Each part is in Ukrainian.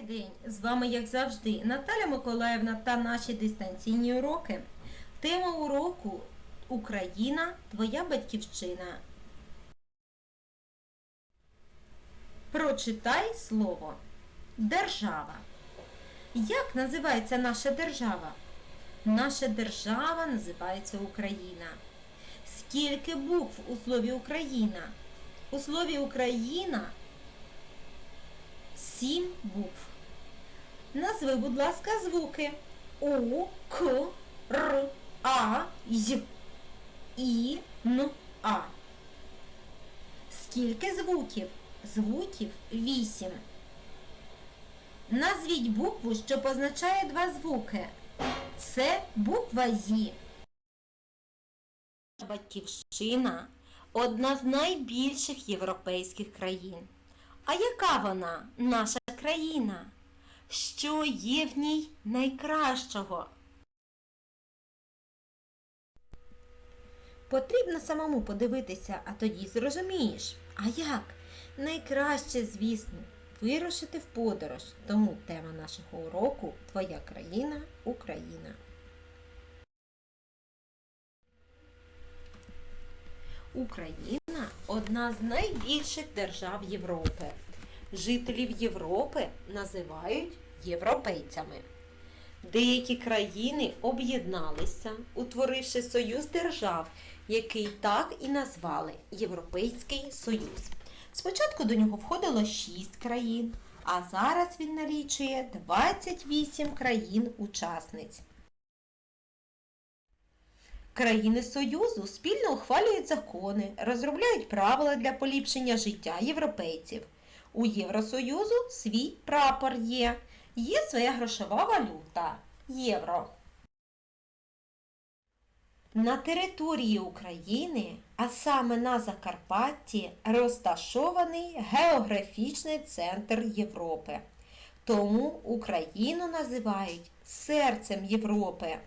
Добрий день! З вами, як завжди, Наталя Миколаївна та наші дистанційні уроки. Тема уроку Україна твоя батьківщина. Прочитай слово Держава. Як називається наша держава? Наша держава називається Україна. Скільки букв у слові Україна? У слові Україна сім букв. Назви, будь ласка, звуки У, К, Р, А, Й, І, Н, А. Скільки звуків? Звуків вісім. Назвіть букву, що позначає два звуки. Це буква Ї. Батьківщина одна з найбільших європейських країн. А яка вона, наша країна? Що є в ній найкращого? Потрібно самому подивитися, а тоді зрозумієш. А як? Найкраще, звісно, вирушити в подорож. Тому тема нашого уроку Твоя країна Україна. Україна одна з найбільших держав Європи. Жителів Європи називають європейцями. Деякі країни об'єдналися, утворивши союз держав, який так і назвали Європейський Союз. Спочатку до нього входило 6 країн, а зараз він налічує 28 країн-учасниць. Країни Союзу спільно ухвалюють закони, розробляють правила для поліпшення життя європейців. У Євросоюзу свій прапор є, є своя грошова валюта євро. На території України, а саме на Закарпатті, розташований географічний центр Європи. Тому Україну називають серцем Європи.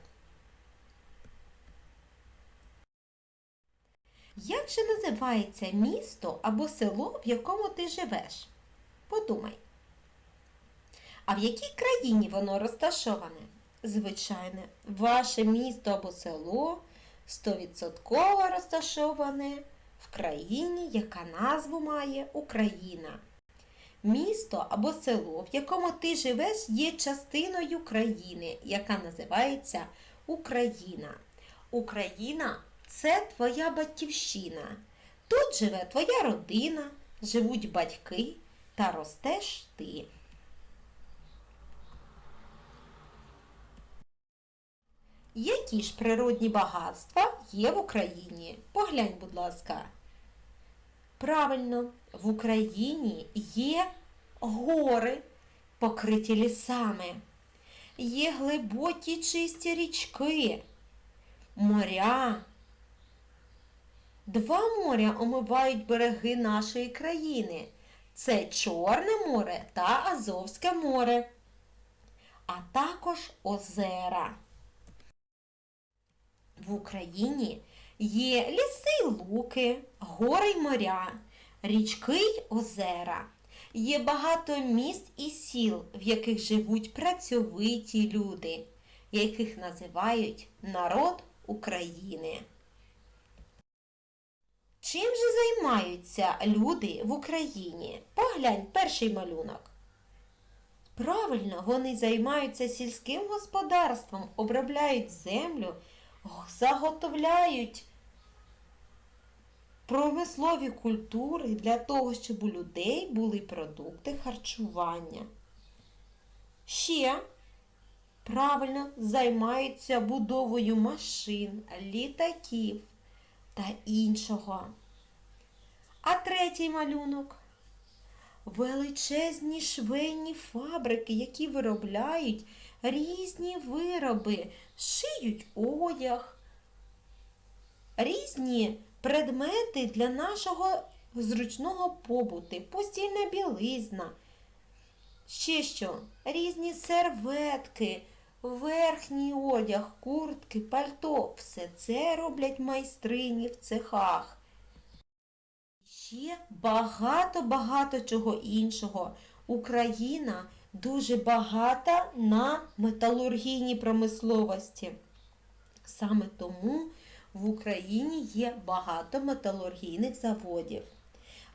Як же називається місто або село, в якому ти живеш? Подумай. А в якій країні воно розташоване? Звичайно, ваше місто або село 100% розташоване в країні, яка назву має Україна. Місто або село, в якому ти живеш, є частиною країни, яка називається Україна. Україна це твоя батьківщина. Тут живе твоя родина, живуть батьки та ростеш ти. Які ж природні багатства є в Україні? Поглянь, будь ласка. Правильно, в Україні є гори, покриті лісами, є глибокі чисті річки, моря. Два моря омивають береги нашої країни. Це Чорне море та Азовське море, а також озера. В Україні є ліси й луки, гори й моря, річки й озера. Є багато міст і сіл, в яких живуть працьовиті люди, яких називають народ України. Чим же займаються люди в Україні? Поглянь перший малюнок. Правильно, вони займаються сільським господарством, обробляють землю, заготовляють промислові культури для того, щоб у людей були продукти харчування. Ще правильно займаються будовою машин, літаків та іншого. А третій малюнок величезні швейні фабрики, які виробляють різні вироби, шиють одяг, різні предмети для нашого зручного побуту, постільна білизна. Ще що? Різні серветки, верхній одяг, куртки, пальто. Все це роблять майстрині в цехах. Ще багато-багато чого іншого. Україна дуже багата на металургійній промисловості. Саме тому в Україні є багато металургійних заводів.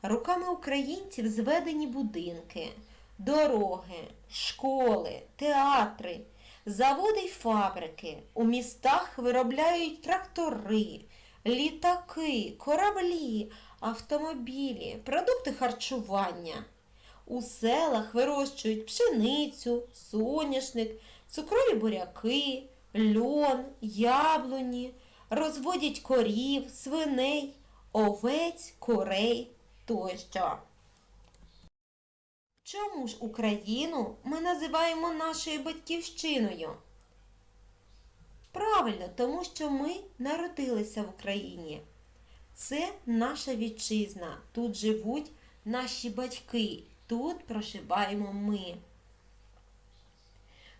Руками українців зведені будинки, дороги, школи, театри, заводи й фабрики. У містах виробляють трактори, літаки, кораблі, автомобілі, продукти харчування. У селах вирощують пшеницю, соняшник, цукрові буряки, льон, яблуні, розводять корів, свиней, овець, курей тощо. Чому ж Україну ми називаємо нашою батьківщиною? Правильно, тому що ми народилися в Україні. Це наша вітчизна. Тут живуть наші батьки. Тут проживаємо ми.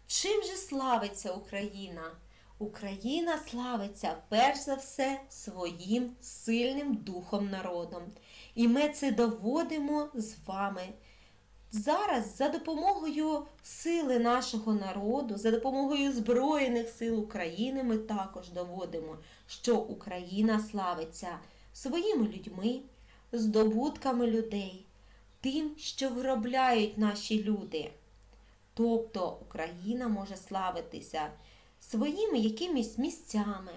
Чим же славиться Україна? Україна славиться перш за все своїм сильним духом народом. І ми це доводимо з вами. Зараз за допомогою сили нашого народу, за допомогою Збройних сил України ми також доводимо, що Україна славиться своїми людьми, здобутками людей, тим, що виробляють наші люди. Тобто Україна може славитися своїми якимись місцями,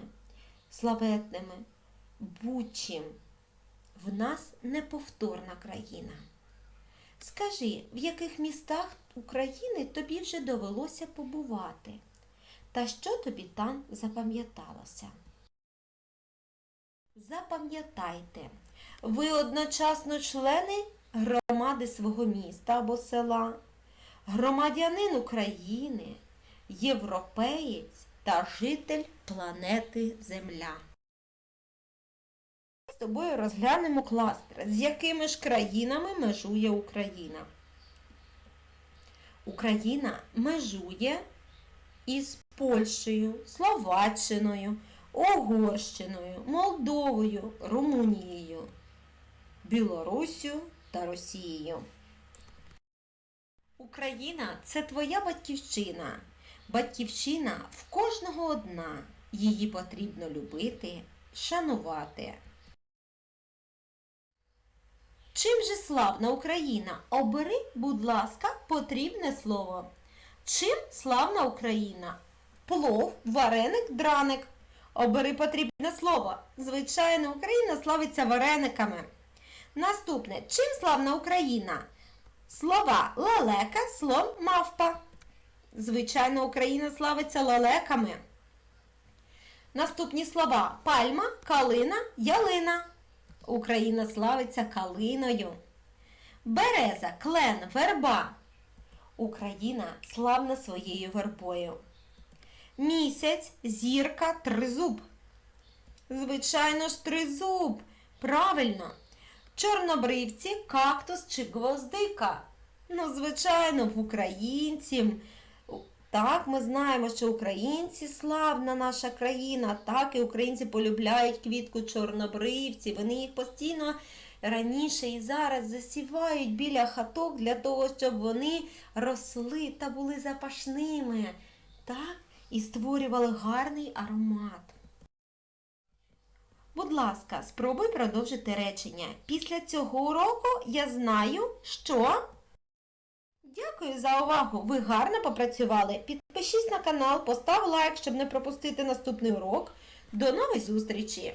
славетними, будь-чим. В нас неповторна країна. Скажи, в яких містах України тобі вже довелося побувати? Та що тобі там запам'яталося? Запам'ятайте, ви одночасно члени громади свого міста або села, громадянин України, європеєць та житель планети Земля. З тобою розглянемо кластер, з якими ж країнами межує Україна. Україна межує із Польщею, Словаччиною, Угорщиною, Молдовою, Румунією, Білоруссю та Росією. Україна це твоя батьківщина. Батьківщина в кожного одна. Її потрібно любити, шанувати. Чим же славна Україна? Обери, будь ласка, потрібне слово. Чим славна Україна? Плов, вареник, драник. Обери потрібне слово. Звичайно, Україна славиться варениками. Наступне. Чим славна Україна? Слова лелека, слон, мавпа. Звичайно, Україна славиться лелеками. Наступні слова пальма, калина, ялина. Україна славиться калиною. Береза, клен, верба. Україна славна своєю вербою. Місяць, зірка, тризуб. Звичайно ж, тризуб. Правильно. Чорнобривці, кактус чи гвоздика. Ну, звичайно, в українців. Так, ми знаємо, що українці славна наша країна. Так, і українці полюбляють квітку чорнобривці. Вони їх постійно раніше і зараз засівають біля хаток для того, щоб вони росли та були запашними. Так, і створювали гарний аромат. Будь ласка, спробуй продовжити речення. Після цього уроку я знаю, що. Дякую за увагу! Ви гарно попрацювали. Підпишись на канал, постав лайк, щоб не пропустити наступний урок. До нової зустрічі!